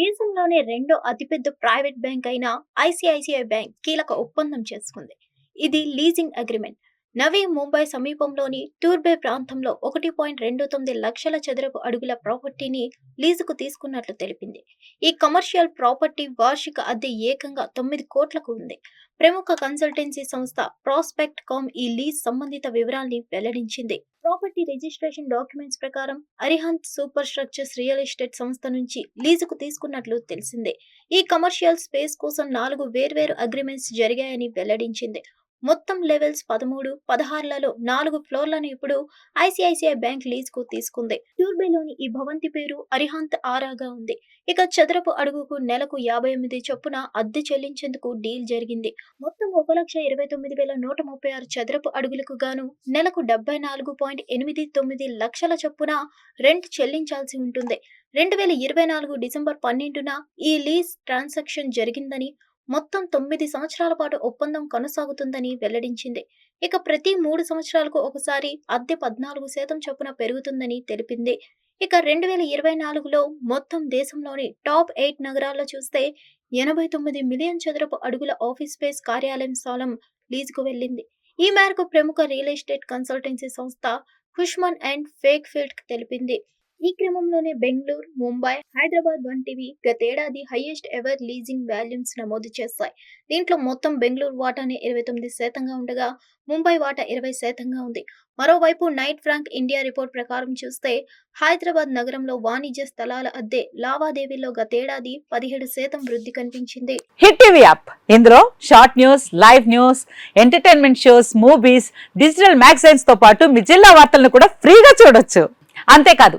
దేశంలోనే రెండో అతిపెద్ద ప్రైవేట్ బ్యాంక్ అయిన ఐసిఐసిఐ బ్యాంక్ కీలక ఒప్పందం చేసుకుంది. ఇది లీజింగ్ అగ్రిమెంట్. నవీ ముంబై సమీపంలోని టూర్బే ప్రాంతంలో ఒకటి పాయింట్ రెండు తొమ్మిది లక్షల చదరపు అడుగుల ప్రాపర్టీని లీజుకు తీసుకున్నట్లు తెలిపింది. ఈ కమర్షియల్ ప్రాపర్టీ వార్షిక అద్దె ఏకంగా తొమ్మిది కోట్లకు ఉంది. ప్రముఖ కన్సల్టెన్సీ సంస్థ ప్రాస్పెక్ట్ కామ్ ఈ లీజ్ సంబంధిత వివరాల్ని వెల్లడించింది. ప్రాపర్టీ రిజిస్ట్రేషన్ డాక్యుమెంట్స్ ప్రకారం Arihant super structures real estate సంస్థ నుంచి లీజుకు తీసుకున్నట్లు తెలిసిందే. ఈ కమర్షియల్ స్పేస్ కోసం నాలుగు వేర్వేరు అగ్రిమెంట్స్ జరిగాయని వెల్లడించింది. మొత్తం లెవెల్స్ పదమూడు పదహారులలో నాలుగు ఫ్లోర్లను ఇప్పుడు ఐసిఐసిఐ బ్యాంక్ లీజ్కు తీసుకుంది. ట్యూర్బేలోని ఈ భవంతి పేరు అరిహంత్ ఆరాగా ఉంది. ఇక చదరపు అడుగుకు నెలకు యాభై ఎనిమిది చొప్పున అద్దె చెల్లించేందుకు డీల్ జరిగింది. మొత్తం ఒక లక్ష ఇరవై తొమ్మిది వేల నూట ముప్పై ఆరు చదరపు అడుగులకు గాను నెలకు డెబ్బై నాలుగు పాయింట్ ఎనిమిది తొమ్మిది లక్షల చొప్పున రెంట్ చెల్లించాల్సి ఉంటుంది. రెండు వేల ఇరవై నాలుగు డిసెంబర్ పన్నెండున ఈ లీజ్ ట్రాన్సాక్షన్ జరిగిందని మొత్తం తొమ్మిది సంవత్సరాల పాటు ఒప్పందం కొనసాగుతుందని వెల్లడించింది. ఇక ప్రతి మూడు సంవత్సరాలకు ఒకసారి అద్దె పద్నాలుగు శాతం చొప్పున పెరుగుతుందని తెలిపింది. ఇక రెండు వేల ఇరవై నాలుగులో మొత్తం దేశంలోని టాప్ ఎయిట్ నగరాల్లో చూస్తే ఎనభై తొమ్మిది మిలియన్ చదరపు అడుగుల ఆఫీస్ స్పేస్ కార్యాలయం స్థలం లీజుకు వెళ్ళింది. ఈ మేరకు ప్రముఖ రియల్ ఎస్టేట్ కన్సల్టెన్సీ సంస్థ కుష్మన్ అండ్ ఫేక్ ఫీల్డ్ తెలిపింది. ఈ క్రమంలోనే బెంగళూరు ముంబై హైదరాబాద్ వంటివి గతేడాది హైయెస్ట్ ఎవర్ లీజింగ్ వాల్యూమ్స్ నమోదు చేస్తాయి దీంట్లో మొత్తం బెంగళూరు వాటానే ఇరవై తొమ్మిది శాతంగా ఉండగా ముంబై వాటా ఇరవై శాతంగా ఉంది. మరోవైపు నైట్ ఫ్రాంక్ ఇండియా రిపోర్ట్ ప్రకారం చూస్తే హైదరాబాద్ నగరంలో వాణిజ్య స్థలాల అద్దె లావాదేవీల్లో గతేడాది పదిహేడు శాతం వృద్ధి కనిపించింది. Hit TV app. ఇందులో short news live news entertainment shows movies digital మ్యాగజైన్స్తో పాటు మీ జిల్లా వార్తలను కూడా ఫ్రీగా చూడొచ్చు. అంతేకాదు